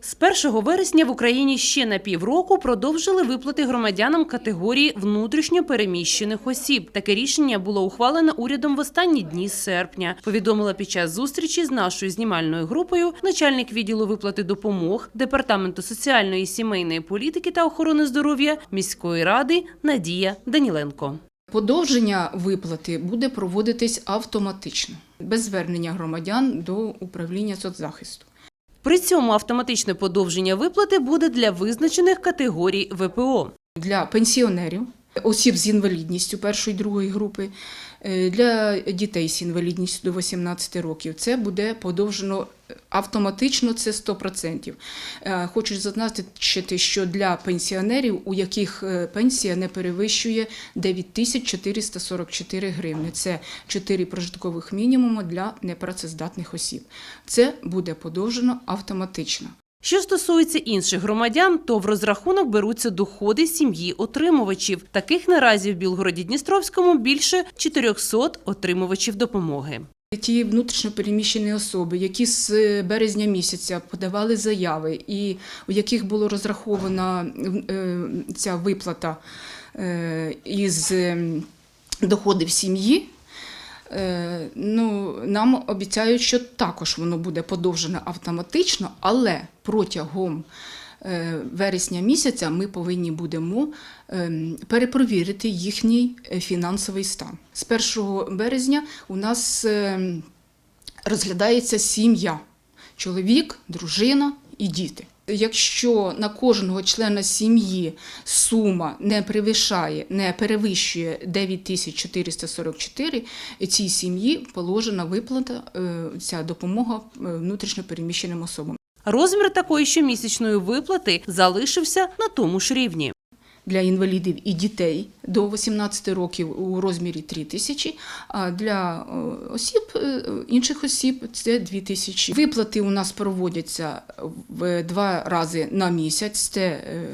З 1 вересня в Україні ще на півроку продовжили виплати громадянам категорії внутрішньо переміщених осіб. Таке рішення було ухвалено урядом в останні дні серпня. Повідомила під час зустрічі з нашою знімальною групою начальник відділу виплати допомог департаменту соціальної і сімейної політики та охорони здоров'я міської ради Надія Даніленко. Подовження виплати буде проводитись автоматично, без звернення громадян до управління соцзахисту. При цьому автоматичне подовження виплати буде для визначених категорій ВПО. Для пенсіонерів, осіб з інвалідністю першої другої групи, для дітей з інвалідністю до 18 років це буде подовжено автоматично, це 100%. Е, Хочу зазначити, що для пенсіонерів, у яких е, пенсія не перевищує 9444 гривни, це 4 прожиткових мінімуми для непрацездатних осіб. Це буде подовжено автоматично. Що стосується інших громадян, то в розрахунок беруться доходи сім'ї отримувачів. Таких наразі в Білгороді-Дністровському більше 400 отримувачів допомоги. Ті внутрішньо переміщені особи, які з березня місяця подавали заяви, і у яких було розрахована е, ця виплата е, із е, доходів сім'ї. Е, Ну, нам обіцяють, що також воно буде подовжено автоматично, але протягом е, вересня місяця ми повинні будемо ем, перепровірити їхній е, фінансовий стан. З 1 березня у нас ем, розглядається сім'я: чоловік, дружина і діти. Якщо на кожного члена сім'ї сума не перевищає, не перевищує 9444, цій сім'ї положена виплата, е, ця допомога внутрішньопереміщеним особам. Розмір такої щомісячної виплати залишився на тому ж рівні. Для інвалідів і дітей до 18 років у розмірі 3 тисячі, а для е, осіб, е, інших осіб це 2 тисячі. Виплати у нас проводяться в два рази на місяць, це е,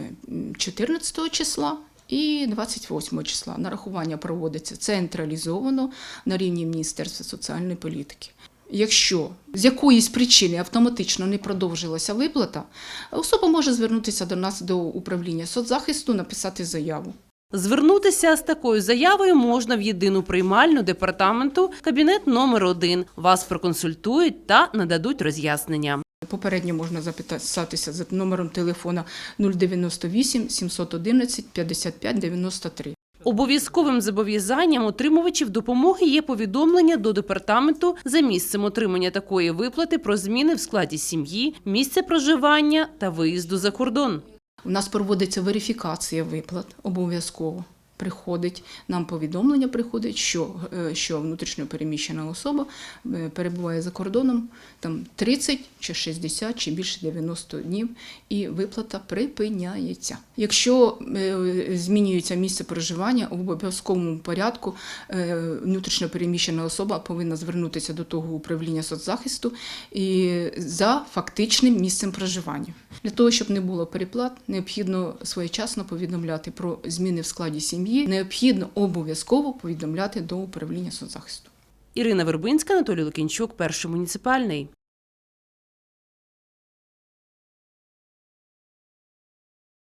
14 числа. І 28 числа нарахування проводиться централізовано на рівні Міністерства соціальної політики. Якщо з якоїсь причини автоматично не продовжилася виплата, особа може звернутися до нас до управління соцзахисту, написати заяву. Звернутися з такою заявою можна в єдину приймальну департаменту кабінет номер 1 Вас проконсультують та нададуть роз'яснення. Попередньо можна записатися за номером телефона 098 711 55 93. Обов'язковим зобов'язанням отримувачів допомоги є повідомлення до департаменту за місцем отримання такої виплати про зміни в складі сім'ї, місце проживання та виїзду за кордон. У нас проводиться верифікація виплат обов'язково. Приходить нам повідомлення, приходить, що, е, що внутрішньо переміщена особа е, перебуває за кордоном там 30 чи 60 чи більше 90 днів, і виплата припиняється. Якщо е, змінюється місце проживання, в обов'язковому порядку внутрішньо переміщена особа повинна звернутися до того управління соцзахисту і за фактичним місцем проживання. Для того, щоб не було переплат, необхідно своєчасно повідомляти про зміни в складі сім'ї. Необхідно обов'язково повідомляти до управління соцзахисту. Ірина Вербинська, Анатолій Лукінчук, перший муніципальний.